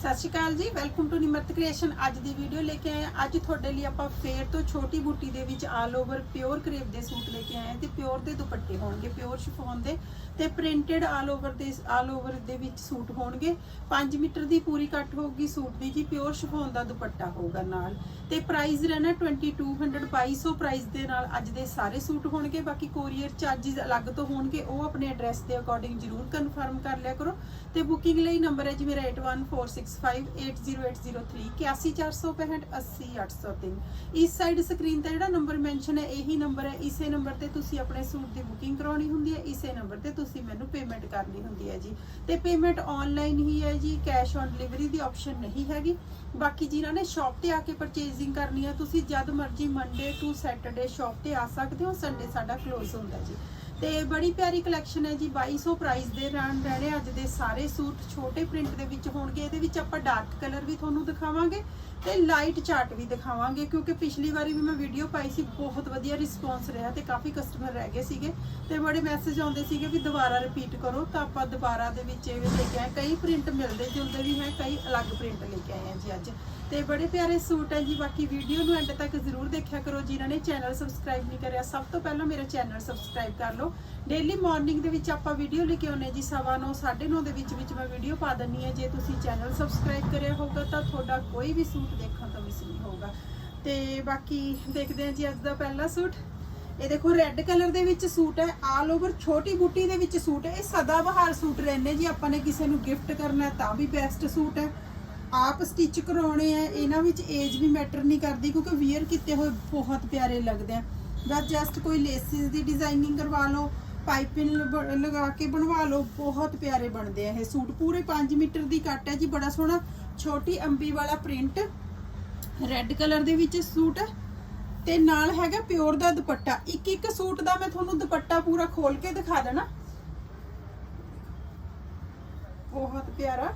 ਸਤਿ ਸ਼੍ਰੀ ਅਕਾਲ ਜੀ। Welcome to Nimrat creation ਅੱਜ ਦੀ ਵੀਡੀਓ ਲੈ ਕੇ ਆਏ ਅੱਜ ਤੁਹਾਡੇ ਲਈ ਆਪਾਂ ਫੇਰ ਤੋਂ ਛੋਟੀ ਬੂਟੀ ਦੇ ਵਿੱਚ ਆਲ ਓਵਰ ਪਿਓਰ ਕਰੇਪ ਦੇ ਸੂਟ ਲੈ ਕੇ ਆਏ ਤੇ ਪਿਓਰ ਦੇ ਦੁਪੱਟੇ ਹੋਣਗੇ ਪਿਓਰ ਸ਼ਿਫੋਨ ਦੇ ਤੇ ਪ੍ਰਿੰਟਡ ਆਲ ਓਵਰ ਦੇ ਆਲ ਓਵਰ ਦੇ ਵਿੱਚ ਸੂਟ ਹੋਣਗੇ। 5 ਮੀਟਰ ਦੀ ਪੂਰੀ ਕੱਟ ਹੋਊਗੀ ਸੂਟ ਦੀ ਜੀ। ਪਿਓਰ ਸ਼ਿਫੋਨ ਦਾ ਦੁਪੱਟਾ ਹੋਊਗਾ ਨਾਲ। ਤੇ ਪ੍ਰਾਈਸ ਰਹਿਣਾ 2200 2200 ਪ੍ਰਾਈਸ ਦੇ ਨਾਲ ਅੱਜ ਦੇ ਸਾਰੇ ਸੂਟ ਹੋਣਗੇ। ਬਾਕੀ ਕੋਰੀਅਰ ਚਾਰजेस ਅਲੱਗ ਤੋਂ ਹੋਣਗੇ। ਉਹ ਆਪਣੇ ਐਡਰੈਸ ਦੇ ਅਕੋਰਡਿੰਗ ਜਰੂਰ ਕਨਫਰਮ ਕਰ ਲਿਆ ਕਰੋ। ਤੇ ਬੁਕਿੰਗ ਲਈ ਨੰਬਰ ਹੈ ਜੀ ਮੇਰਾ 8146580803 80465 ਇਸ ਸਾਈਡ ਸਕਰੀਨ ਤੇ ਜਿਹੜਾ ਨੰਬਰ ਮੈਂਸ਼ਨ ਹੈ, ਇਹੀ ਨੰਬਰ ਹੈ। ਇਸੇ ਨੰਬਰ ਤੇ ਤੁਸੀਂ ਆਪਣੇ ਸੂਟ ਦੀ ਬੁਕਿੰਗ ਕਰਾਉਣੀ ਹੁੰਦੀ ਹੈ, ਇਸੇ ਨੰਬਰ ਤੇ ਤੁਸੀਂ ਮੈਨੂੰ ਪੇਮੈਂਟ ਕਰਨੀ ਹੁੰਦੀ ਹੈ ਜੀ। ਤੇ ਪੇਮੈਂਟ ਆਨਲਾਈਨ ਹੀ ਹੈ ਜੀ ਕੈਸ਼ ਔਨ ਡਿਲੀਵਰੀ ਦੀ ਆਪਸ਼ਨ ਨਹੀਂ ਹੈਗੀ। ਬਾਕੀ ਜਿਨ੍ਹਾਂ ਨੇ ਸ਼ਾਪ ਤੇ ਆ ਕੇ ਪਰਚੇਜ਼ਿੰਗ ਕਰਨੀ ਹੈ, ਤੁਸੀਂ ਜਦ ਮਰਜ਼ੀ ਮੰਡੇ ਟੂ ਸੈਟਰਡੇ ਸ਼ਾਪ ਤੇ ਆ ਸਕਦੇ ਹੋ ਸੰਡੇ ਸਾਡਾ ਕਲੋਜ਼ ਹੁੰਦਾ ਜੀ। ਤੇ ਬੜੀ ਪਿਆਰੀ ਕਲੈਕਸ਼ਨ ਹੈ ਜੀ 2200 ਪ੍ਰਾਈਸ ਦੇ ਨਾਲ ਰਹਿਣੇ ਅੱਜ ਦੇ ਸਾਰੇ ਸੂਟ, ਛੋਟੇ ਪ੍ਰਿੰਟ ਦੇ ਵਿੱਚ ਹੋਣਗੇ, ਇਹਦੇ ਵਿੱਚ ਆਪਾਂ ਡਾਰਕ ਕਲਰ ਵੀ ਤੁਹਾਨੂੰ ਦਿਖਾਵਾਂਗੇ ਤੇ ਲਾਈਟ ਚਾਰਟ ਵੀ ਦਿਖਾਵਾਂਗੇ, ਕਿਉਂਕਿ ਪਿਛਲੀ ਵਾਰੀ ਵੀ ਮੈਂ ਵੀਡੀਓ ਪਾਈ ਸੀ, ਬਹੁਤ ਵਧੀਆ ਰਿਸਪੌਂਸ ਰਿਹਾ ਤੇ ਕਾਫੀ ਕਸਟਮਰ ਰਹਿ ਗਏ ਸੀਗੇ ਤੇ ਬੜੇ ਮੈਸੇਜ ਆਉਂਦੇ ਸੀਗੇ ਵੀ ਦੁਬਾਰਾ ਰਿਪੀਟ ਕਰੋ, ਤਾਂ ਆਪਾਂ ਦੁਬਾਰਾ ਦੇ ਵਿੱਚ ਇਹ ਲੈ ਕੇ ਆਏ ਕਈ ਪ੍ਰਿੰਟ ਮਿਲਦੇ ਜੁਲਦੇ ਵੀ ਹੈ, ਕਈ ਅਲੱਗ ਪ੍ਰਿੰਟ ਲੈ ਕੇ ਆਏ ਆ ਜੀ ਅੱਜ। ਤੇ ਬੜੇ ਪਿਆਰੇ ਸੂਟ ਹੈ ਜੀ ਬਾਕੀ ਵੀਡੀਓ ਨੂੰ ਐਂਡ ਤੱਕ ਜ਼ਰੂਰ ਦੇਖਿਆ ਕਰੋ ਜਿਨ੍ਹਾਂ ਨੇ ਚੈਨਲ ਸਬਸਕ੍ਰਾਈਬ ਨਹੀਂ ਕਰਿਆ ਸਭ ਤੋਂ ਪਹਿਲਾਂ ਮੇਰਾ ਚੈਨਲ ਸਬਸਕ੍ਰਾਈਬ ਕਰ ਲਓ। ਡੇਲੀ ਮਾਰਨਿੰਗ ਦੇ ਵਿੱਚ ਆਪਾਂ ਵੀਡੀਓ ਲੈ ਕੇ ਆਉਂਦੇ ਜੀ ਸਵਾ ਨੌ, ਸਾਢੇ 9:30 ਦੇ ਵਿੱਚ ਵਿੱਚ ਮੈਂ ਵੀਡੀਓ ਪਾ ਦਿੰਨੀ ਹੈ। ਜੇ ਤੁਸੀਂ ਚੈਨਲ ਸਬਸਕ੍ਰਾਈਬ ਕਰਿਆ ਹੋਊਗਾ ਤਾਂ ਤੁਹਾਡਾ ਕੋਈ ਵੀ ਸੂਟ ਦੇਖਣ ਤੋਂ ਮਿਸ ਨਹੀਂ ਹੋਊਗਾ। ਤੇ ਬਾਕੀ ਦੇਖਦੇ ਹਾਂ ਜੀ ਅੱਜ ਦਾ ਪਹਿਲਾ ਸੂਟ। ਇਹ ਦੇਖੋ ਰੈੱਡ ਕਲਰ ਦੇ ਵਿੱਚ ਸੂਟ ਹੈ ਆਲ ਓਵਰ ਛੋਟੀ ਬੂਟੀ ਦੇ ਵਿੱਚ ਸੂਟ ਹੈ ਇਹ ਸਦਾ ਬਹਾਰ ਸੂਟ ਰਹਿੰਦੇ ਜੀ ਆਪਾਂ ਨੇ ਕਿਸੇ ਨੂੰ ਗਿਫਟ ਕਰਨਾ ਤਾਂ ਵੀ ਬੈਸਟ ਸੂਟ ਹੈ। ਆਪ ਸਟਿਚ ਕਰਾਉਣੇ ਆ, ਇਹਨਾਂ ਵਿੱਚ ਏਜ ਵੀ ਮੈਟਰ ਨਹੀਂ ਕਰਦੀ ਕਿਉਂਕਿ ਵੀਅਰ ਕੀਤੇ ਹੋਏ ਬਹੁਤ ਪਿਆਰੇ ਲੱਗਦੇ ਆ। ਬਸ ਜਸਟ ਕੋਈ ਲੇਸਿਸ ਦੀ ਡਿਜ਼ਾਈਨਿੰਗ ਕਰਵਾ ਲਓ ਪਾਈਪਿੰਗ ਲਗਾ ਕੇ ਬਣਵਾ ਲਓ, ਬਹੁਤ ਪਿਆਰੇ ਬਣਦੇ ਆ ਇਹ ਸੂਟ। ਪੂਰੇ 5 ਮੀਟਰ ਦੀ ਕੱਟ ਹੈ ਜੀ, ਬੜਾ ਸੋਹਣਾ, ਛੋਟੀ ਅੰਬੀ ਵਾਲਾ ਪ੍ਰਿੰਟ ਰੈੱਡ ਕਲਰ ਦੇ ਵਿੱਚ ਸੂਟ। ਹੈ ਤੇ ਨਾਲ ਹੈਗਾ ਪਿਓਰ ਦਾ ਦੁਪੱਟਾ। ਇੱਕ ਇੱਕ ਸੂਟ ਦਾ ਮੈਂ ਤੁਹਾਨੂੰ ਦੁਪੱਟਾ ਪੂਰਾ ਖੋਲ ਕੇ ਦਿਖਾ ਦੇਣਾ। ਬਹੁਤ ਪਿਆਰਾ।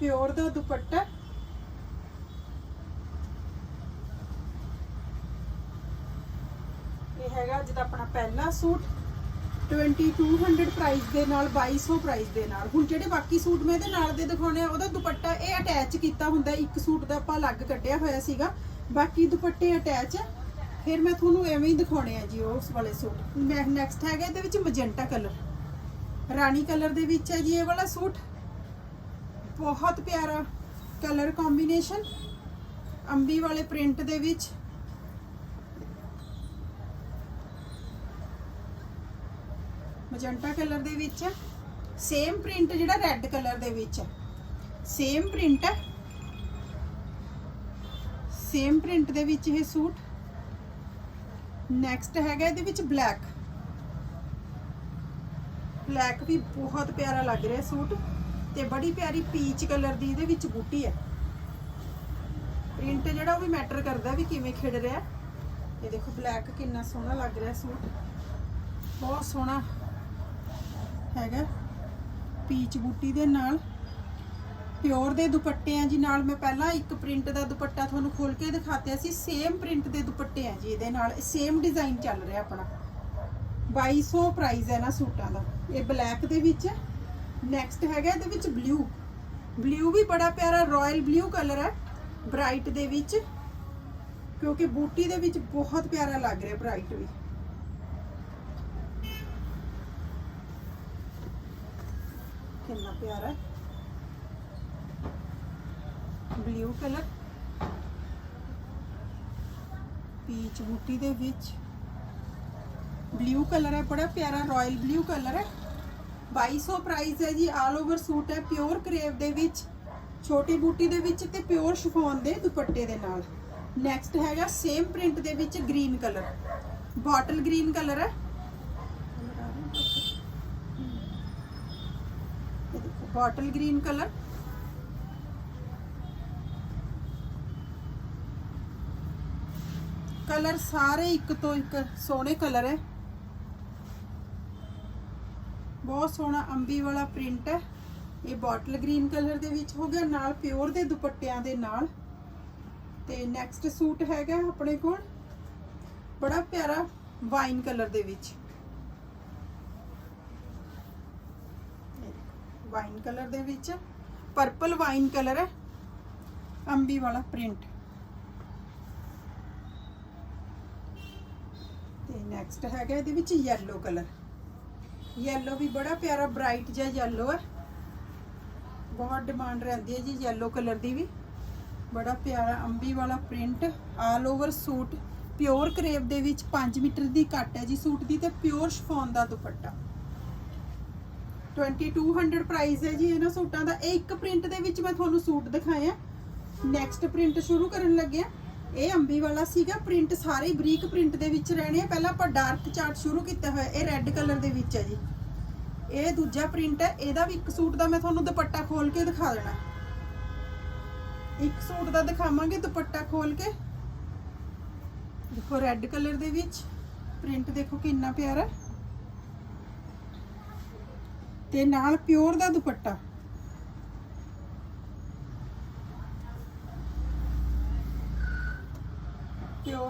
ਪਿਓਰ ਦਾ ਦੁਪੱਟਾ ਇਹ ਹੈਗਾ ਅੱਜ ਆਪਣਾ ਪਹਿਲਾ ਸੂਟ। 2200 ਪ੍ਰਾਈਸ ਦੇ ਨਾਲ 2200 ਪ੍ਰਾਈਸ ਦੇ ਨਾਲ। ਹੁਣ ਜਿਹੜੇ ਬਾਕੀ ਸੂਟ ਮੈਂ ਇਹਦੇ ਨਾਲ ਦੇ ਦਿਖਾਉਣੇ ਆ, ਉਹਦਾ ਦੁਪੱਟਾ ਇਹ ਅਟੈਚ ਕੀਤਾ ਹੁੰਦਾ ਇੱਕ ਸੂਟ ਦਾ ਆਪਾਂ ਅਲੱਗ ਕੱਟਿਆ ਹੋਇਆ ਸੀਗਾ। ਬਾਕੀ ਦੁਪੱਟੇ ਅਟੈਚ ਫਿਰ ਮੈਂ ਤੁਹਾਨੂੰ ਐਵੇਂ ਹੀ ਦਿਖਾਉਣੇ ਆ ਜੀ ਉਸ ਵਾਲੇ ਸੂਟ। ਨੈਕਸਟ ਹੈਗਾ ਇਹਦੇ ਵਿੱਚ ਮਜੈਂਟਾ ਕਲਰ ਰਾਣੀ ਕਲਰ ਦੇ ਵਿੱਚ ਹੈ ਜੀ ਇਹ ਵਾਲਾ ਸੂਟ। ਬਹੁਤ ਪਿਆਰਾ ਕਲਰ ਕੰਬੀਨੇਸ਼ਨ ਅੰਬੀ ਵਾਲੇ ਪ੍ਰਿੰਟ ਦੇ ਵਿੱਚ। ਮਜੰਟਾ ਕਲਰ ਦੇ ਵਿੱਚ ਸੇਮ ਪ੍ਰਿੰਟ ਜਿਹੜਾ ਰੈੱਡ ਕਲਰ ਦੇ ਵਿੱਚ ਹੈ। ਸੇਮ ਪ੍ਰਿੰਟ ਹੈ। ਸੇਮ ਪ੍ਰਿੰਟ ਦੇ ਵਿੱਚ ਇਹ ਸੂਟ। ਨੈਕਸਟ ਹੈਗਾ ਇਹਦੇ ਵਿੱਚ ਬਲੈਕ ਬਲੈਕ ਵੀ ਬਹੁਤ ਪਿਆਰਾ ਲੱਗ ਰਿਹਾ ਸੂਟ। ਤੇ ਬੜੀ ਪਿਆਰੀ ਪੀਚ ਕਲਰ ਦੀ ਇਹਦੇ ਵਿੱਚ ਬੂਟੀ ਹੈ। ਪ੍ਰਿੰਟ ਜਿਹੜਾ ਉਹ ਵੀ ਮੈਟਰ ਕਰਦਾ ਵੀ ਕਿਵੇਂ ਖਿੜ ਰਿਹਾ। ਇਹ ਦੇਖੋ ਬਲੈਕ ਕਿੰਨਾ ਸੋਹਣਾ ਲੱਗ ਰਿਹਾ ਸੂਟ ਬਹੁਤ ਸੋਹਣਾ ਹੈਗਾ ਪੀਚ ਬੂਟੀ ਦੇ ਨਾਲ। ਪਿਓਰ ਦੇ ਦੁਪੱਟੇ ਆ ਜੀ ਨਾਲ ਮੈਂ ਪਹਿਲਾਂ ਇੱਕ ਪ੍ਰਿੰਟ ਦਾ ਦੁਪੱਟਾ ਤੁਹਾਨੂੰ ਖੋਲ ਕੇ ਦਿਖਾਤਿਆ ਸੀ। ਸੇਮ ਪ੍ਰਿੰਟ ਦੇ ਦੁਪੱਟੇ ਆ ਜੀ ਇਹਦੇ ਨਾਲ। ਸੇਮ ਡਿਜ਼ਾਈਨ ਚੱਲ ਰਿਹਾ ਆਪਣਾ। 2200 ਪ੍ਰਾਈਸ ਹੈ ਨਾ ਸੂਟਾਂ ਦਾ। ਇਹ ਬਲੈਕ ਦੇ ਵਿੱਚ ਨੈਕਸਟ ਹੈਗਾ ਇਹਦੇ ਵਿੱਚ ਬਲੂ ਬਲੂ ਵੀ ਬੜਾ ਪਿਆਰਾ ਰਾਇਲ ਬਲੂ ਕਲਰ ਹੈ। ਬ੍ਰਾਈਟ ਦੇ ਵਿੱਚ। ਕਿਉਂਕਿ ਬੂਟੀ ਦੇ ਵਿੱਚ ਬਹੁਤ ਪਿਆਰਾ ਲੱਗ ਰਿਹਾ ਬ੍ਰਾਈਟ ਵੀ। ਕਿੰਨਾ ਪਿਆਰਾ ਬਲੂ ਕਲਰ ਪੀਚ ਬੂਟੀ ਦੇ ਵਿੱਚ। ਬਲੂ ਕਲਰ ਹੈ, ਬੜਾ ਪਿਆਰਾ ਰਾਇਲ ਬਲੂ ਕਲਰ ਹੈ। 2200 ਪ੍ਰਾਈਸ ਹੈ ਜੀ ਆਲ ਓਵਰ ਸੂਟ ਹੈ ਪਿਓਰ ਕਰੇਵ ਦੇ ਵਿੱਚ, ਛੋਟੀ ਬੂਟੀ ਦੇ ਵਿੱਚ ਤੇ ਪਿਓਰ ਸ਼ਿਫੋਨ ਦੇ ਦੁਪੱਟੇ ਦੇ ਨਾਲ। ਨੈਕਸਟ ਹੈਗਾ ਸੇਮ ਪ੍ਰਿੰਟ ਦੇ ਵਿੱਚ green colour bottle green colour ਹੈ। ਬਾਟਲ ਗ੍ਰੀਨ ਕਲਰ ਕਲਰ ਸਾਰੇ ਇੱਕ ਤੋਂ ਇੱਕ ਸੋਹਣੇ ਕਲਰ ਹੈ। ਬਹੁਤ ਸੋਹਣਾ ਅੰਬੀ ਵਾਲਾ ਪ੍ਰਿੰਟ ਹੈ। ਇਹ ਬੋਟਲ ਗ੍ਰੀਨ ਕਲਰ ਦੇ ਵਿੱਚ ਹੋ ਗਿਆ, ਨਾਲ ਪਿਓਰ ਦੇ ਦੁਪੱਟਿਆਂ ਦੇ ਨਾਲ। ਤੇ ਨੈਕਸਟ ਸੂਟ ਹੈਗਾ ਆਪਣੇ ਕੋਲ, ਬੜਾ ਪਿਆਰਾ ਵਾਈਨ ਕਲਰ ਦੇ ਵਿੱਚ। ਵਾਈਨ ਕਲਰ ਦੇ ਵਿੱਚ ਪਰਪਲ ਵਾਈਨ ਕਲਰ ਹੈ, ਅੰਬੀ ਵਾਲਾ ਪ੍ਰਿੰਟ ਤੇ ਨੈਕਸਟ ਹੈਗਾ ਇਹਦੇ ਵਿੱਚ yellow ਕਲਰ ਯੈਲੋ ਵੀ ਬੜਾ ਪਿਆਰਾ ਬ੍ਰਾਈਟ ਜਿਹਾ yellow ਹੈ ਬਹੁਤ ਡਿਮਾਂਡ ਰਹਿੰਦੀ ਹੈ ਜੀ yellow ਕਲਰ ਦੀ ਵੀ। ਬੜਾ ਪਿਆਰਾ ਅੰਬੀ ਵਾਲਾ print all over suit pure crepe ਦੇ ਵਿੱਚ 5 ਮੀਟਰ ਦੀ ਕੱਟ ਹੈ ਜੀ ਸੂਟ ਦੀ ਤੇ ਪਿਓਰ ਸ਼ਫੋਨ ਦਾ ਦੁਪੱਟਾ। 2200 ਪ੍ਰਾਈਸ ਹੈ ਜੀ ਇਹਨਾਂ ਸੂਟਾਂ ਦਾ। ਇਹ ਇੱਕ ਪ੍ਰਿੰਟ ਦੇ ਵਿੱਚ ਮੈਂ ਤੁਹਾਨੂੰ ਸੂਟ ਦਿਖਾਇਆ। ਨੈਕਸਟ ਪ੍ਰਿੰਟ ਸ਼ੁਰੂ ਕਰਨ ਲੱਗੇ ਆ। ਇਹ ਅੰਬੀ ਵਾਲਾ ਸੀਗਾ ਪ੍ਰਿੰਟ ਸਾਰੇ ਬਰੀਕ ਪ੍ਰਿੰਟ ਦੇ ਵਿੱਚ ਰਹਿਣੇ ਆ। ਪਹਿਲਾਂ ਆਪਾਂ ਡਾਰਕ ਚਾਰਟ ਸ਼ੁਰੂ ਕੀਤਾ ਹੋਇਆ, ਇਹ ਰੈੱਡ ਕਲਰ ਦੇ ਵਿੱਚ ਹੈ ਜੀ। ਇਹ ਦੂਜਾ ਪ੍ਰਿੰਟ ਹੈ ਇਹਦਾ ਵੀ ਇੱਕ ਸੂਟ ਦਾ ਮੈਂ ਤੁਹਾਨੂੰ ਦੁਪੱਟਾ ਖੋਲ ਕੇ ਦਿਖਾ ਦੇਣਾ। ਇੱਕ ਸੂਟ ਦਾ ਦਿਖਾਵਾਂਗੇ ਦੁਪੱਟਾ ਖੋਲ ਕੇ। ਦੇਖੋ ਰੈੱਡ ਕਲਰ ਦੇ ਵਿੱਚ ਪ੍ਰਿੰਟ ਦੇਖੋ ਕਿੰਨਾ ਪਿਆਰਾ। ਹੈ। ਤੇ ਨਾਲ ਪਿਓਰ ਦਾ ਦੁਪੱਟਾ।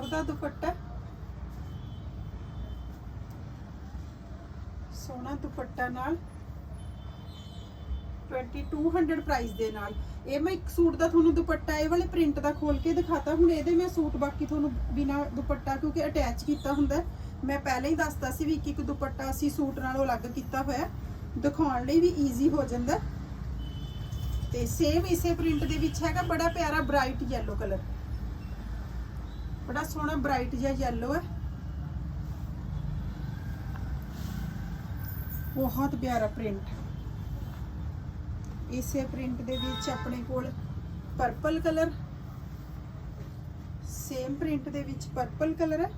ਪਿਓਰ ਦਾ ਦੁਪੱਟਾ? ਸੋਹਣਾ ਦੁਪੱਟਾ ਨਾਲ। 2200 ਪ੍ਰਾਈਸ ਦੇ ਨਾਲ। ਇਹ ਮੈਂ ਇੱਕ ਸੂਟ ਦਾ ਤੁਹਾਨੂੰ ਦੁਪੱਟਾ, ਇਹ ਵਾਲੇ ਪ੍ਰਿੰਟ ਦਾ ਖੋਲ ਕੇ ਦਿਖਾਤਾ। ਹੁਣ ਇਹਦੇ ਮੈਂ ਸੂਟ ਬਾਕੀ ਤੁਹਾਨੂੰ ਬਿਨਾ ਦੁਪੱਟਾ ਕਿਉਂਕਿ ਅਟੈਚ ਕੀਤਾ ਹੁੰਦਾ। ਮੈਂ ਪਹਿਲਾਂ ਹੀ ਦੱਸਤਾ ਸੀ ਵੀ ਇੱਕ ਇੱਕ ਦੁਪੱਟਾ ਅਸੀਂ ਸੂਟ ਨਾਲੋਂ ਅਲੱਗ ਕੀਤਾ ਹੋਇਆ। ਦਿਖਾਉਣ ਲਈ ਵੀ ਈਜ਼ੀ ਹੋ ਜਾਂਦਾ। ਤੇ ਸੇਮ ਇਸੇ ਪ੍ਰਿੰਟ ਦੇ ਵਿੱਚ ਹੈਗਾ ਬੜਾ ਪਿਆਰਾ ਬ੍ਰਾਈਟ yellow ਕਲਰ ਬੜਾ ਸੋਹਣਾ ਬ੍ਰਾਈਟ ਜਿਹਾ yellow ਹੈ। ਬਹੁਤ ਪਿਆਰਾ ਪ੍ਰਿੰਟ ਇਸੇ ਪ੍ਰਿੰਟ ਦੇ ਵਿੱਚ ਆਪਣੇ ਕੋਲ ਪਰਪਲ ਕਲਰ ਸੇਮ ਪ੍ਰਿੰਟ ਦੇ ਵਿੱਚ ਪਰਪਲ ਕਲਰ ਹੈ।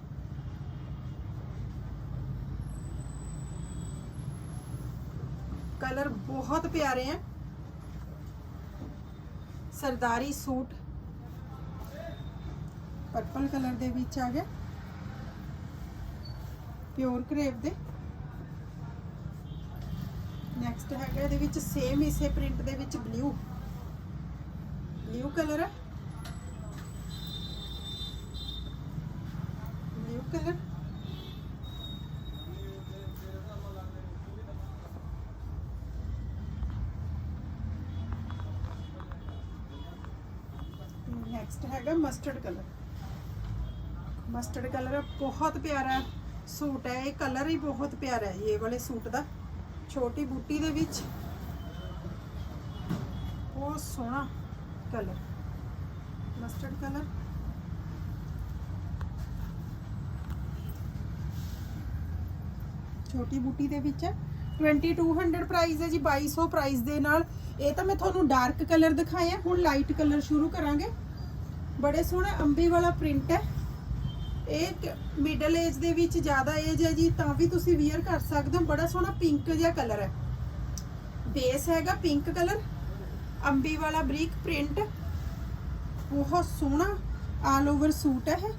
ਕਲਰ ਬਹੁਤ ਪਿਆਰੇ ਹੈ। ਸਰਦਾਰੀ ਸੂਟ ਪਰਪਲ ਕਲਰ ਦੇ ਵਿੱਚ ਆ ਗਿਆ। ਪਿਓਰ ਕਰੇਪ ਦੇ। ਨੈਕਸਟ ਹੈਗਾ ਇਹਦੇ ਵਿੱਚ ਸੇਮ ਇਸੇ ਪ੍ਰਿੰਟ ਦੇ ਵਿੱਚ ਬਲੂ ਬਲੂ ਕਲਰ ਹੈ ਬਲੂ ਕਲਰ ਨੈਕਸਟ ਹੈਗਾ ਮਸਟਰਡ ਕਲਰ ਮਸਟਰਡ ਕਲਰ ਬਹੁਤ ਪਿਆਰਾ ਸੂਟ ਹੈ, ਇਹ ਕਲਰ ਹੀ ਬਹੁਤ ਪਿਆਰਾ ਹੈ, ਇਹ ਵਾਲੇ ਸੂਟ ਦਾ। ਛੋਟੀ ਬੂਟੀ ਦੇ ਵਿੱਚ ਬਹੁਤ ਸੋਹਣਾ ਕਲਰ ਮਸਟਰਡ ਕਲਰ ਛੋਟੀ ਬੂਟੀ ਦੇ ਵਿੱਚ ਹੈ। 2200 ਪ੍ਰਾਈਸ ਹੈ ਜੀ 2200 ਪ੍ਰਾਈਸ ਦੇ ਨਾਲ। ਇਹ ਤਾਂ ਮੈਂ ਤੁਹਾਨੂੰ ਡਾਰਕ ਕਲਰ ਦਿਖਾਇਆ ਹੁਣ ਲਾਈਟ ਕਲਰ ਸ਼ੁਰੂ ਕਰਾਂਗੇ। ਬੜੇ ਸੋਹਣਾ ਅੰਬੀ ਵਾਲਾ ਪ੍ਰਿੰਟ ਹੈ। ਇਹ ਮਿਡਲ ਏਜ ਦੇ ਵਿੱਚ ਜ਼ਿਆਦਾ ਏਜ ਹੈ ਜੀ, ਤਾਂ ਵੀ ਤੁਸੀਂ ਵੇਅਰ ਕਰ ਸਕਦੇ ਹੋ। ਬੜਾ ਸੋਹਣਾ ਪਿੰਕ ਜਿਹਾ ਕਲਰ ਹੈ। ਬੇਸ ਹੈਗਾ ਪਿੰਕ ਕਲਰ ਅੰਬੀ ਵਾਲਾ ਬਰੀਕ ਪ੍ਰਿੰਟ ਬਹੁਤ ਸੋਹਣਾ ਆਲ ਓਵਰ ਸੂਟ ਹੈ ਇਹ।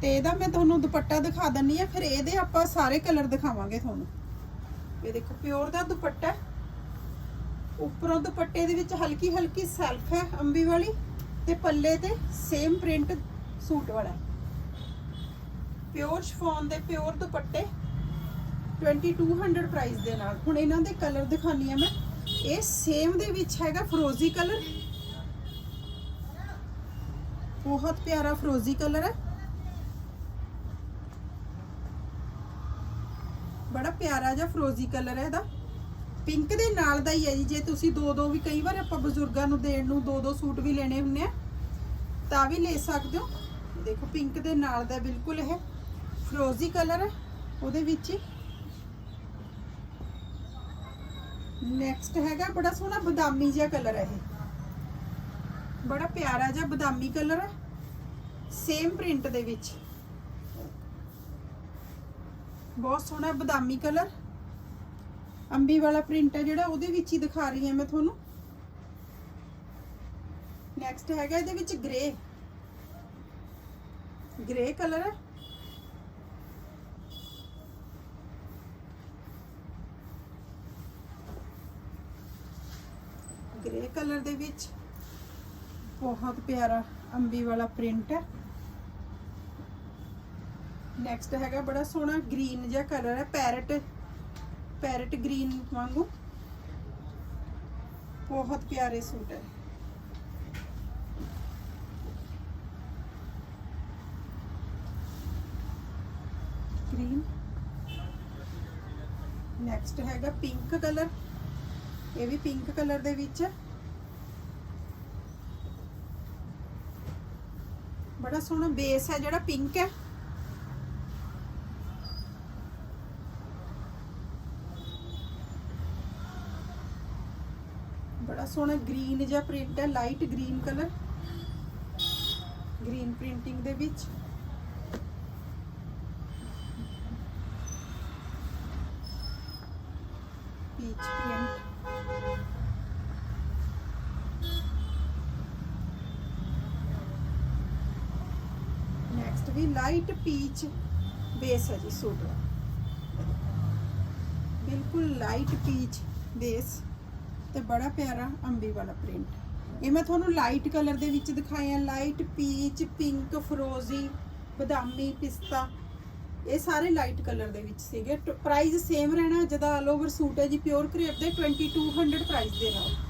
ਤੇ ਇਹਦਾ ਮੈਂ ਤੁਹਾਨੂੰ ਦੁਪੱਟਾ ਦਿਖਾ ਦਿੰਨੀ ਆ ਫਿਰ ਇਹਦੇ ਆਪਾਂ ਸਾਰੇ ਕਲਰ ਦਿਖਾਵਾਂਗੇ ਤੁਹਾਨੂੰ। ਇਹ ਦੇਖੋ ਪਿਓਰ ਦਾ ਦੁਪੱਟਾ ਉੱਪਰੋਂ ਦੁਪੱਟੇ ਦੇ ਵਿੱਚ ਹਲਕੀ ਹਲਕੀ ਸੈਲਫ ਹੈ ਅੰਬੀ ਵਾਲੀ। ਤੇ ਪੱਲੇ ਤੇ ਸੇਮ ਪ੍ਰਿੰਟ ਸੂਟ ਵਾਲਾ ਪਿਓਰ ਸ਼ਫੋਨ ਦੇ ਪਿਓਰ ਦੁਪੱਟੇ 2200 ਪ੍ਰਾਈਸ ਦੇ ਨਾਲ। ਹੁਣ ਇਹਨਾਂ ਦੇ ਕਲਰ ਦਿਖਾਨੀ ਆ ਮੈਂ। ਇਹ ਸੇਮ ਦੇ ਵਿੱਚ ਹੈਗਾ ਫਰੋਜ਼ੀ ਕਲਰ ਬਹੁਤ ਪਿਆਰਾ ਫਰੋਜ਼ੀ ਕਲਰ ਹੈ। ਬੜਾ ਪਿਆਰਾ ਜਿਹਾ ਫਰੋਜ਼ੀ ਕਲਰ ਹੈ ਇਹਦਾ। ਪਿੰਕ ਦੇ ਨਾਲ ਦਾ ਹੀ ਹੈ ਜੀ। ਜੇ ਤੁਸੀਂ ਦੋ ਦੋ ਵੀ ਕਈ ਵਾਰ ਆਪਾਂ ਬਜ਼ੁਰਗਾਂ ਨੂੰ ਦੇਣ ਨੂੰ ਦੋ ਦੋ ਸੂਟ ਵੀ ਲੈਣੇ ਹੁੰਦੇ ਆ, ਤਾਂ ਵੀ ਲੈ ਸਕਦੇ ਹੋ। ਦੇਖੋ ਪਿੰਕ ਦੇ ਨਾਲ ਦਾ ਬਿਲਕੁਲ ਇਹ। ਫਰੋਜ਼ੀ ਕਲਰ ਹੈ, ਉਹਦੇ ਵਿੱਚ ਹੀ। ਨੈਕਸਟ ਹੈਗਾ, ਬੜਾ ਸੋਹਣਾ ਬਦਾਮੀ ਜਿਹਾ ਕਲਰ ਹੈ ਇਹ। ਬੜਾ ਪਿਆਰਾ ਜਿਹਾ ਬਦਾਮੀ ਕਲਰ ਹੈ ਸੇਮ ਪ੍ਰਿੰਟ ਦੇ ਵਿੱਚ। ਬਹੁਤ ਸੋਹਣਾ ਬਦਾਮੀ ਕਲਰ ਅੰਬੀ ਵਾਲਾ ਪ੍ਰਿੰਟ ਹੈ ਜਿਹੜਾ, ਉਹਦੇ ਵਿੱਚ ਹੀ ਦਿਖਾ ਰਹੀ ਹਾਂ ਮੈਂ ਤੁਹਾਨੂੰ। ਨੈਕਸਟ ਹੈਗਾ, ਇਹਦੇ ਵਿੱਚ ਗ੍ਰੇ ਗ੍ਰੇ ਕਲਰ ਹੈ। ਗ੍ਰੇ ਕਲਰ ਦੇ ਵਿੱਚ। ਬਹੁਤ ਪਿਆਰਾ ਅੰਬੀ ਵਾਲਾ ਪ੍ਰਿੰਟ ਹੈ। ਨੈਕਸਟ ਹੈਗਾ ਬੜਾ ਸੋਹਣਾ ਗ੍ਰੀਨ ਜਿਹਾ ਕਲਰ ਹੈ ਪੈਰਟ ਪੈਰਟ ਗ੍ਰੀਨ ਵਾਂਗੂ। ਬਹੁਤ ਪਿਆਰੇ ਸੂਟ ਹੈ। ਗ੍ਰੀਨ ਨੈਕਸਟ ਹੈਗਾ ਪਿੰਕ ਕਲਰ ਇਹ ਵੀ ਪਿੰਕ ਕਲਰ ਦੇ ਵਿੱਚ। ਹੈ ਬੜਾ ਸੋਹਣਾ ਬੇਸ ਹੈ ਜਿਹੜਾ ਪਿੰਕ ਹੈ। ਬੜਾ ਸੋਹਣਾ ਗ੍ਰੀਨ ਜਿਹਾ ਪ੍ਰਿੰਟ ਹੈ light green colour green printing ਦੇ ਵਿੱਚ। ਪੀਚ ਪ੍ਰਿੰਟ ਨੈਕਸਟ ਵੀ ਲਾਈਟ ਪੀਚ ਬੇਸ ਹੈ ਜੀ ਸੂਟ ਦਾ। ਬਿਲਕੁਲ ਲਾਈਟ ਪੀਚ ਬੇਸ ਤੇ ਬੜਾ ਪਿਆਰਾ ਅੰਬੀ ਵਾਲਾ ਪ੍ਰਿੰਟ। ਇਹ ਮੈਂ ਤੁਹਾਨੂੰ ਲਾਈਟ ਕਲਰ ਦੇ ਵਿੱਚ ਦਿਖਾਏ ਆ। ਲਾਈਟ ਪੀਚ, ਪਿੰਕ, ਫਰੋਜ਼ੀ, ਬਦਾਮੀ, ਪਿਸਤਾ। ਇਹ ਸਾਰੇ ਲਾਈਟ ਕਲਰ ਦੇ ਵਿੱਚ ਸੀਗੇ। ਪ੍ਰਾਈਸ ਸੇਮ ਰਹਿਣਾ। ਜਿਹਦਾ ਆਲ ਓਵਰ ਸੂਟ ਹੈ ਜੀ। ਪਿਓਰ ਕ੍ਰੇਪ ਦੇ 2200 ਪ੍ਰਾਈਸ ਦੇ ਨਾਲ।